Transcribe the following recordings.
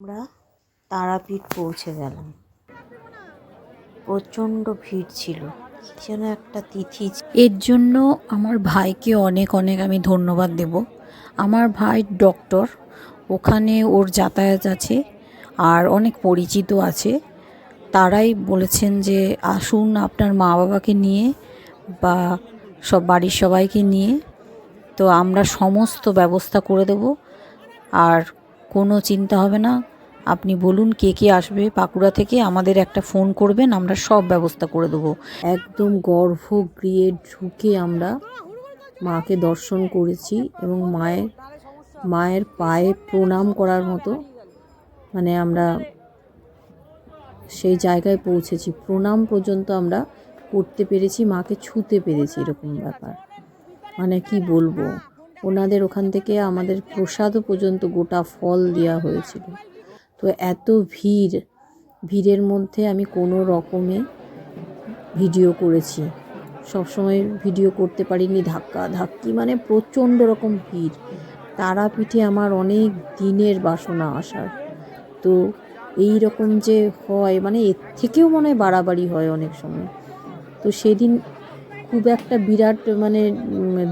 আমরা তারাপীঠ পৌঁছে গেলাম। প্রচণ্ড ভিড় ছিল। যেন একটা তিথি এর জন্য আমার ভাইকে অনেক অনেক আমি ধন্যবাদ দেব। আমার ভাই ডক্টর, ওখানে ওর যাতায়াত আছে আর অনেক পরিচিত আছে। তারাই বলেছেন যে আসুন আপনার মা বাবাকে নিয়ে বা সব বাড়ির সবাইকে নিয়ে। তো আমরা সমস্ত ব্যবস্থা করে দেব। আর কোনো চিন্তা হবে না। আপনি বলুন কে কে আসবে বাঁকুড়া থেকে, আমাদের একটা ফোন করবেন, আমরা সব ব্যবস্থা করে দেবো। একদম গর্ভগৃহে ঢুকে আমরা মাকে দর্শন করেছি এবং মায়ের মায়ের পায়ে প্রণাম করার মতো মানে আমরা সেই জায়গায় পৌঁছেছি। প্রণাম পর্যন্ত আমরা করতে পেরেছি, মাকে ছুতে পেরেছি, এরকম ব্যাপার। মানে কি বলব? ওনাদের ওখান থেকে আমাদের প্রসাদও পর্যন্ত গোটা ফল দেওয়া হয়েছিল। তো এত ভিড়, ভিড়ের মধ্যে আমি কোনো রকমে ভিডিও করেছি। সবসময় ভিডিও করতে পারিনি, ধাক্কা, ধাক্কি মানে প্রচণ্ড রকম ভিড়। তারাপীঠে আমার অনেক দিনের বাসনা আসার। তো এই রকম যে হয় মানে এর থেকেও মনে হয় বাড়াবাড়ি হয় অনেক সময়। তো সেদিন খুব একটা বিরাট মানে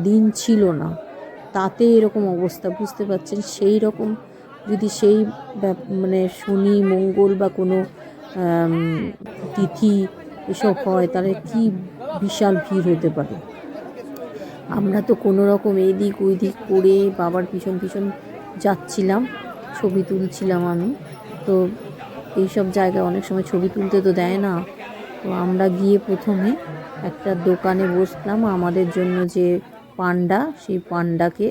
দিন ছিল না। তাতে এরকম অবস্থা, বুঝতে পারছেন? সেই রকম যদি সেই মানে শনি, মঙ্গল বা কোনো তিথি এসব হয়, তাহলে কি বিশাল ভিড় হতে পারে? আমরা তো কোনো রকম এদিক ওই দিক করে বাবার পিছন পিছন যাচ্ছিলাম, ছবি তুলছিলাম আমি। তো এইসব জায়গায় অনেক সময় ছবি তুলতে তো দেয় না। তো আমরা গিয়ে প্রথমে একটা দোকানে বসলাম, আমাদের জন্য যে পান্ডা, সেই পান্ডাকে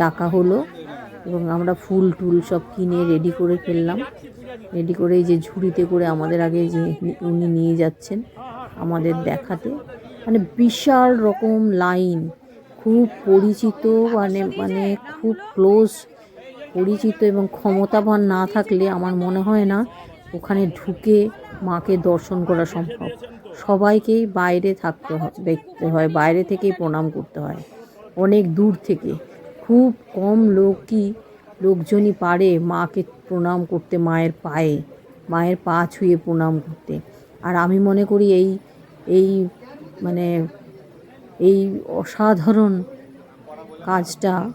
ডাকা হলো এবং আমরা ফুল টুল সব কিনে রেডি করে ফেললাম। রেডি করে এই যে ঝুড়িতে করে আমাদের আগে যে উনি নিয়ে যাচ্ছেন আমাদের দেখাতে। মানে বিশাল রকম লাইন খুব পরিচিত মানে মানে খুব ক্লোজ পরিচিত এবং ক্ষমতাবান না থাকলে আমার মনে হয় না ওখানে ঢুকে মাকে দর্শন করা সম্ভব। সবাইকেই বাইরে থাকতে হয় দেখতে হয়, বাইরে থেকেই প্রণাম করতে হয়। অনেক দূর থেকে। খুব কম লোকই, লোকজনই পারে মাকে প্রণাম করতে মায়ের পায়ে, মায়ের পা ছুঁয়ে প্রণাম করতে। আর আমি মনে করি এই এই মানে এই অসাধারণ কাজটা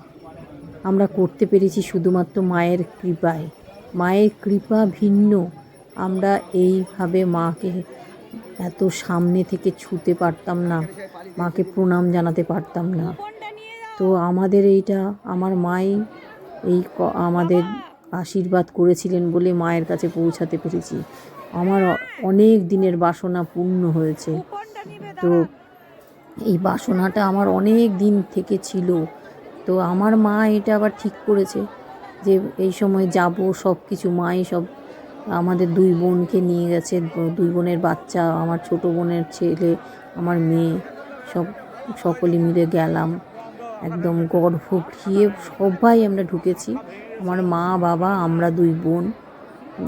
আমরা করতে পেরেছি শুধুমাত্র মায়ের কৃপায়। মায়ের কৃপা ভিন্ন। আমরা এইভাবে মাকে এত সামনে থেকে ছুতে পারতাম না, মাকে প্রণাম জানাতে পারতাম না। তো আমাদের এইটা, আমার মাই এই আমাদের আশীর্বাদ করেছিলেন বলে মায়ের কাছে পৌঁছাতে পেরেছি। আমার অনেক দিনের বাসনা পূর্ণ হয়েছে। তো এই বাসনাটা আমার অনেক দিন থেকে ছিল। তো আমার মা এটা আবার ঠিক করেছে যে এই সময় যাব সব কিছু মাই সব আমাদের দুই বোনকে নিয়ে গেছে, দুই বোনের বাচ্চা, আমার ছোট বোনের ছেলে, আমার মেয়ে, সব, সকলে মিলে গেলাম। একদম গর্ভ ঘিয়ে সবাই আমরা ঢুকেছি। আমার মা, বাবা, আমরা দুই বোন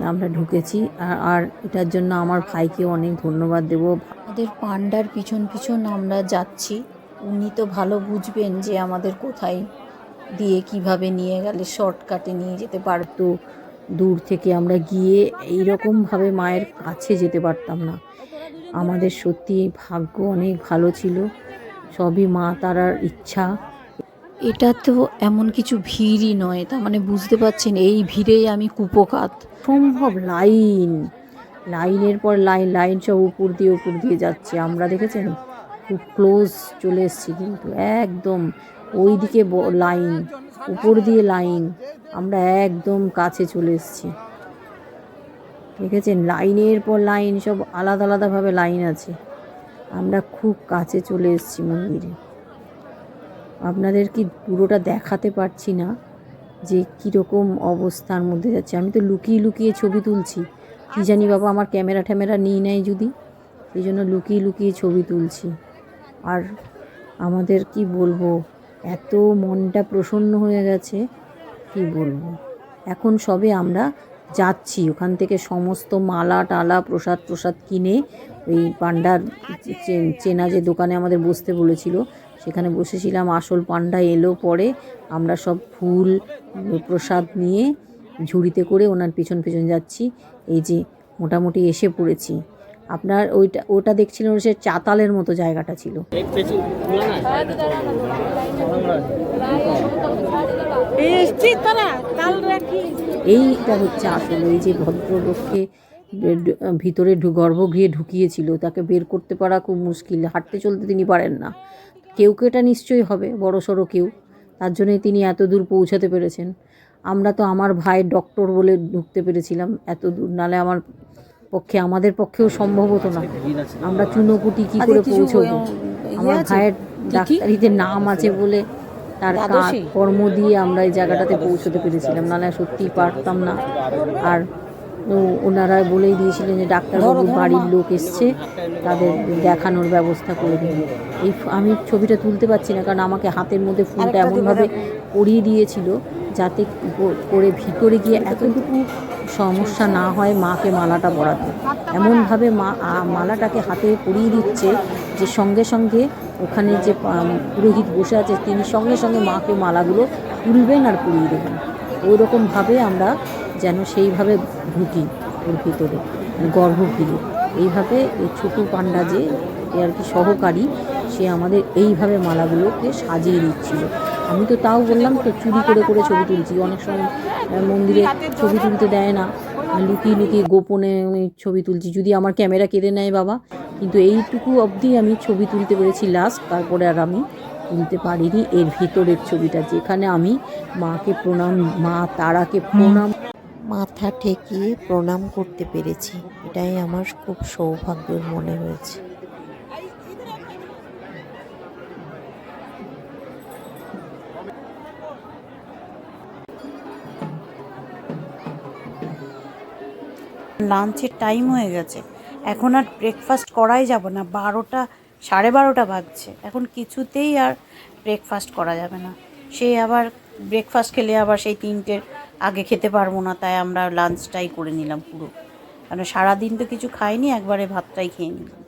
আমরা ঢুকেছি। আর আর এটার জন্য আমার ভাইকে অনেক ধন্যবাদ দেবো। আমাদের পান্ডার পিছন পিছন আমরা যাচ্ছি। উনি তো ভালো বুঝবেন যে আমাদের কোথায় দিয়ে কীভাবে নিয়ে গেলে শর্টকাটে নিয়ে যেতে পারতো। দূর থেকে আমরা গিয়ে এইরকমভাবে মায়ের কাছে যেতে পারতাম না। আমাদের সত্যি ভাগ্য অনেক ভালো ছিল। সবই মা তারার ইচ্ছা। এটা তো এমন কিছু ভিড়ই নয় তার মানে বুঝতে পারছেন এই ভিড়েই আমি কুপোকাত। সম্ভব লাইন। লাইনের পর লাইন লাইন সব উপর দিয়ে উপর দিয়ে যাচ্ছে। আমরা দেখেছেন? খুব ক্লোজ চলে এসেছি কিন্তু একদম ওই দিকে লাইন, উপর দিয়ে লাইন। আমরা একদম কাছে চলে এসেছি। দেখেছেন লাইনের পর লাইন, সব আলাদা আলাদাভাবে লাইন আছে। আমরা খুব কাছে চলে এসেছি মন্দিরে। আপনাদের কি পুরোটা দেখাতে পারছি না যে কীরকম অবস্থার মধ্যে যাচ্ছে? আমি তো লুকিয়ে লুকিয়ে ছবি তুলছি। কী জানি বাবা, আমার ক্যামেরা ট্যামেরা নিয়ে নেয় যদি। এই জন্য লুকিয়ে লুকিয়ে ছবি তুলছি। আর আমাদের কি বলব? এত মনটা প্রসন্ন হয়ে গেছে কি বলব? এখন সবে আমরা যাচ্ছি ওখান থেকে সমস্ত মালা টালা প্রসাদ প্রসাদ কিনে ওই পান্ডার চে- চেনা যে দোকানে আমাদের বসতে বলেছিল সেখানে বসেছিলাম আসল পান্ডা এলো পরে আমরা সব ফুল প্রসাদ নিয়ে ঝুড়িতে করে ওনার পিছন পিছন যাচ্ছি এই যে মোটামুটি এসে পড়েছি। আপনার ওইটা ওটা দেখছিলেন সে চাতালের মতো জায়গাটা ছিল। এইটা হচ্ছে আসলে এই যে ভদ্রলোককে ভিতরে গর্ভগৃহে ঢুকিয়েছিল তাকে বের করতে পারা খুব মুশকিল হাঁটতে চলতে তিনি পারেন না। কেউ কেউ এটা নিশ্চয়ই হবে বড় সড়ো কেউ। তার জন্যই তিনি এত দূর পৌঁছাতে পেরেছেন। আমরা তো আমার ভাই ডক্টর বলে ঢুকতে পেরেছিলাম এত দূর নালে আমার পক্ষে আমাদের পক্ষেও সম্ভব হতো না। আমরা চুনোপুটি কি করে পৌঁছবো? আমার ভাইয়ের ডাক্তারিতে নাম আছে বলে তার কর্ম দিয়ে আমরা এই জায়গাটাতে পৌঁছতে পেরেছিলাম। নাহলে সত্যিই পারতাম না। আর ওনারা বলেই দিয়েছিলেন যে ডাক্তারবাবুর বাড়ির লোক এসছে তাদের দেখানোর ব্যবস্থা করে দিন। এই আমি ছবিটা তুলতে পারছি না কারণ আমাকে হাতের মধ্যে ফুলটা এমনভাবে পরিয়ে দিয়েছিল যাতে করে ভিতরে গিয়ে এতটুকু সমস্যা না হয় মাকে মালাটা পরাতে এমনভাবে মা মালাটাকে হাতে পরিয়ে দিচ্ছে যে সঙ্গে সঙ্গে ওখানে যে পুরোহিত বসে আছে তিনি সঙ্গে সঙ্গে মাকে মালাগুলো তুলবেন আর পরিয়ে দেবেন। ওইরকমভাবে আমরা যেন সেইভাবে ঢুকি ওর ভিতরে মানে গর্ভগৃহে। এইভাবে এই ছোটো পান্ডা যে আর কি সহকারী, সে আমাদের এইভাবে মালাগুলোকে সাজিয়ে দিচ্ছিল। আমি তো তাও বললাম তো চুরি করে করে ছবি তুলছি। অনেক সময় মন্দিরে ছবি তুলতে দেয় না। লুকিয়ে লুকিয়ে গোপনে ছবি তুলছি। যদি আমার ক্যামেরা কেড়ে নেয় বাবা। কিন্তু এইটুকু অবধি আমি ছবি তুলতে পেরেছি লাস্ট তারপরে আর আমি তুলতে পারিনি। এর ভিতরের ছবিটা যেখানে আমি মাকে প্রণাম, মা তারাকে প্রণাম, মাথা ঠেকিয়ে প্রণাম করতে পেরেছি। এটাই আমার খুব সৌভাগ্যের মনে হয়েছে। লাঞ্চের টাইম হয়ে গেছে। এখন আর ব্রেকফাস্ট করাই যাব না। বারোটা, সাড়ে বারোটা বাজছে। এখন কিছুতেই আর ব্রেকফাস্ট করা যাবে না। সে আবার ব্রেকফাস্ট খেলে আবার সেই তিনটের আগে খেতে পারব না, তাই আমরা লাঞ্চটাই করে নিলাম পুরো। কারণ সারাদিন তো কিছু খাইনি, একবারে ভাতটাই খেয়ে নিলাম।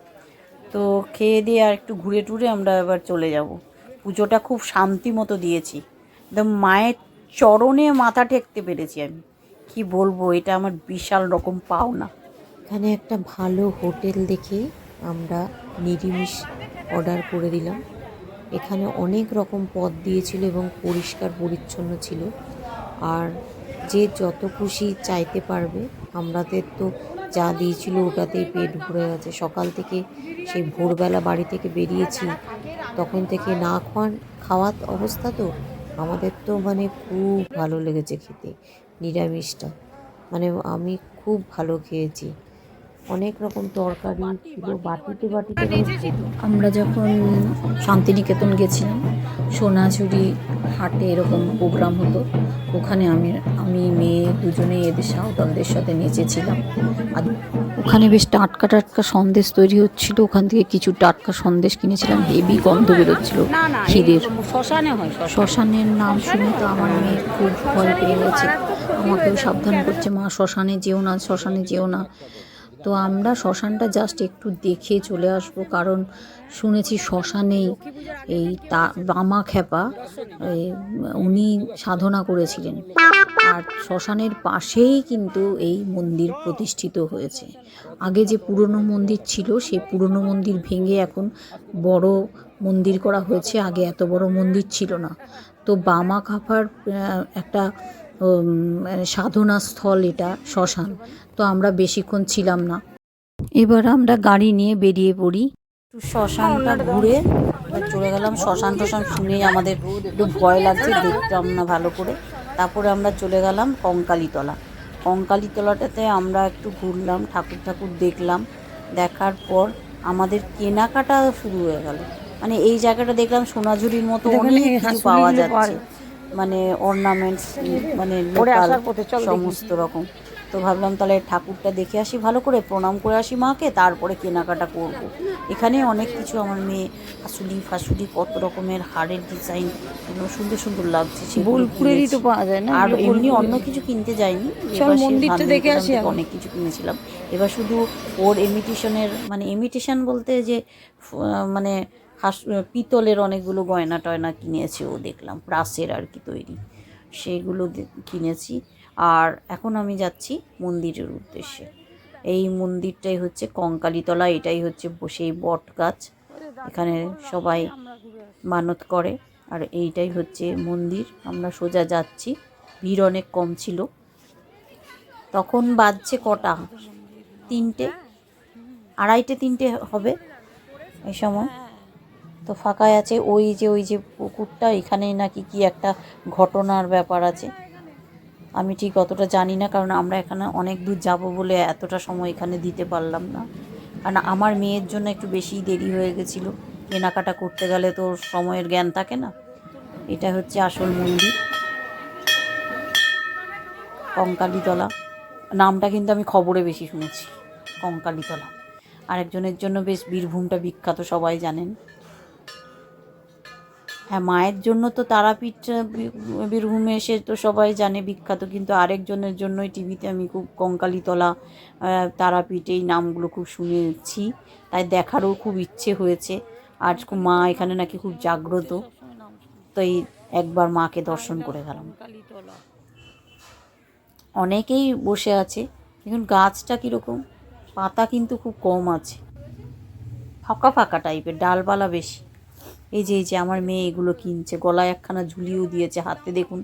তো খেয়ে দিয়ে আর একটু ঘুরে টুরে আমরা এবার চলে যাব। পুজোটা খুব শান্তি মতো দিয়েছি। একদম মায়ের চরণে মাথা ঠেকতে পেরেছি আমি। কি বলব, এটা আমার বিশাল রকম পাওনা। এখানে একটা ভালো হোটেল দেখে আমরা নিরামিষ অর্ডার করে দিলাম। এখানে অনেক রকম পদ দিয়েছিল এবং পরিষ্কার পরিচ্ছন্ন ছিল। আর যে যত খুশি চাইতে পারবে আমাদের তো যা দিয়েছিল ওটাতেই পেট ভরে গেছে সকাল থেকে সেই ভোরবেলা বাড়ি থেকে বেরিয়েছি, তখন থেকে না খাওয়ান খাওয়া অবস্থা তো আমাদের তো মানে খুব ভালো লেগেছে খেতে। নিরামিষটা। মানে আমি খুব ভালো খেয়েছি। অনেক রকম তরকারি ছিল বাটিতে বাটিতে আমরা যখন শান্তিনিকেতন গেছিলাম সোনাঝুরি হাটে এরকম প্রোগ্রাম হতো ওখানে আমি আমি মেয়ে দুজনেই এদের সাঁওতালদের সাথে নেচেছিলাম। আর ওখানে বেশ টাটকা টাটকা সন্দেশ তৈরি হচ্ছিল। ওখান থেকে কিছু টাটকা সন্দেশ কিনেছিলাম হেভি গন্ধ বেরোচ্ছিল ক্ষীরের। শ্মশানে হয় শ্মশানের নাম শুনে তো আমার মেয়ে খুব ভয় পেয়ে গেছে। আমাকেও সাবধান করছে মা শ্মশানে যেও না শ্মশানে যেও না। তো আমরা শ্মশানটা জাস্ট একটু দেখে চলে আসব কারণ শুনেছি শ্মশানেই এই তা বামা এই, উনি সাধনা করেছিলেন। আর শ্মশানের পাশেই কিন্তু এই মন্দির প্রতিষ্ঠিত হয়েছে। আগে যে পুরনো মন্দির ছিল সেই পুরনো মন্দির ভেঙে এখন বড় মন্দির করা হয়েছে আগে এত বড় মন্দির ছিল না। তো বামা খাপার একটা সাধনা স্থল এটা শ্মশান। তো আমরা বেশিক্ষণ ছিলাম না। এবার আমরা গাড়ি নিয়ে বেরিয়ে পড়ি। একটু শ্মশানটা ঘুরে চলে গেলাম। শ্মশান টশান শুনেই আমাদের একটু ভয় লাগছে দেখতাম না ভালো করে। তারপরে আমরা চলে গেলাম কঙ্কালীতলা। কঙ্কালীতলাটাতে আমরা একটু ঘুরলাম ঠাকুর ঠাকুর দেখলাম। দেখার পর আমাদের কেনাকাটা শুরু হয়ে গেল। মানে এই জায়গাটা দেখলাম সোনাঝুরির মতো অনেক কিছু পাওয়া যাচ্ছে। মানে অর্নামেন্টস মানে লোকাল সমস্ত রকম। তো ভাবলাম তাহলে ঠাকুরটা দেখে আসি ভালো করে প্রণাম করে আসি মাকে তারপরে কেনাকাটা করব। এখানে অনেক কিছু আমার মেয়ে হাসুলি ফাসুলি কত রকমের হাড়ের ডিজাইন এগুলো সুন্দর সুন্দর লাগছে বোলপুরেরই তো পাওয়া যায় না আর এমনি অন্য কিছু কিনতে যাইনি সেই মন্দিরটা দেখে আসি অনেক কিছু কিনেছিলাম। এবার শুধু ওর ইমিটেশনের মানে ইমিটেশন বলতে যে মানে হাস পিতলের অনেকগুলো গয়না টয়না কিনেছে, ও দেখলাম, প্রাসের আর কি তৈরি। সেগুলো কিনেছি। আর এখন আমি যাচ্ছি মন্দিরের উদ্দেশ্যে। এই মন্দিরটাই হচ্ছে কঙ্কালীতলা, এটাই হচ্ছে সেই বট গাছ। এখানে সবাই মানত করে। আর এইটাই হচ্ছে মন্দির। আমরা সোজা যাচ্ছি। ভিড় অনেক কম ছিল। তখন বাজছে কটা? তিনটে? আড়াইটে, তিনটে হবে এই সময়। তো ফাঁকায় আছে, ওই যে ওই যে পুকুরটা, এখানেই নাকি কি একটা ঘটনার ব্যাপার আছে। আমি ঠিক অতটা জানি না, কারণ আমরা এখানে অনেক দূর যাব বলে এতটা সময় এখানে দিতে পারলাম না। কারণ আমার মেয়ের জন্য একটু বেশি দেরি হয়ে গেছিল। কেনাকাটা করতে গেলে তো সময়ের জ্ঞান থাকে না। এটা হচ্ছে আসল মন্দির। কঙ্কালীতলা। নামটা কিন্তু আমি খবরে বেশি শুনেছি, কঙ্কালীতলা। আরেকজনের জন্য বেশ বীরভূমটা বিখ্যাত, সবাই জানেন। হ্যাঁ মায়ের জন্য তো তারাপীঠ বীরভূমে এসে তো সবাই জানে বিখ্যাত, কিন্তু আরেকজনের জন্যই টিভিতে আমি খুব কঙ্কালীতলা তারাপীঠ এই নামগুলো খুব শুনেছি। তাই দেখারও খুব ইচ্ছে হয়েছে। আর মা এখানে নাকি খুব জাগ্রত। তো এই একবার মাকে দর্শন করে গেলাম। অনেকেই বসে আছে। দেখুন, গাছটা কীরকম, পাতা কিন্তু খুব কম আছে। ফাঁকা ফাঁকা টাইপের ডালপালা বেশি। এই যে এই যে আমার মেয়ে এগুলো কিনছে, গলায় একখানা ঝুলিয়েও দিয়েছে হাতে, দেখুন।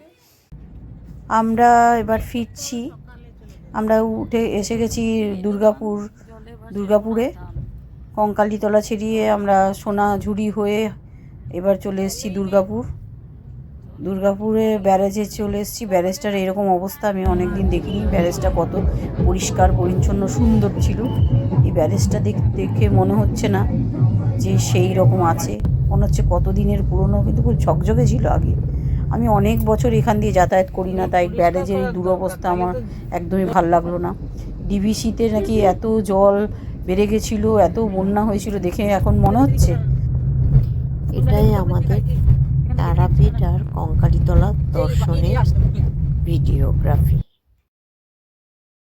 আমরা এবার ফিরছি। আমরা উঠে এসে গেছি দুর্গাপুর, দুর্গাপুরে। কঙ্কালীতলা ছেড়িয়ে আমরা সোনা ঝুড়ি হয়ে এবার চলে এসেছি দুর্গাপুর। দুর্গাপুরে ব্যারেজে চলে এসেছি। ব্যারেজটার এরকম অবস্থা, আমি অনেক দিন দেখিনি। ব্যারেজটা কত পরিষ্কার, পরিচ্ছন্ন, সুন্দর ছিল। এই ব্যারেজটা দেখ- দেখে মনে হচ্ছে না যে সেই রকম আছে। মনে হচ্ছে কত দিনের পুরনো, কিন্তু খুব ঝকঝকে ছিল আগে। আমি অনেক বছর এখান দিয়ে যাতায়াত করি না, তাই ব্যারেজের দুরবস্থা আমার একদমই ভালো লাগল না। ডিবিসিতে নাকি এত জল বেড়ে গেছিল, এত বন্যা হয়েছিল দেখে এখন মনে হচ্ছে। এটাই আমাদের তারাপীঠ আর কঙ্কালীতলা দর্শনের ভিডিওগ্রাফি।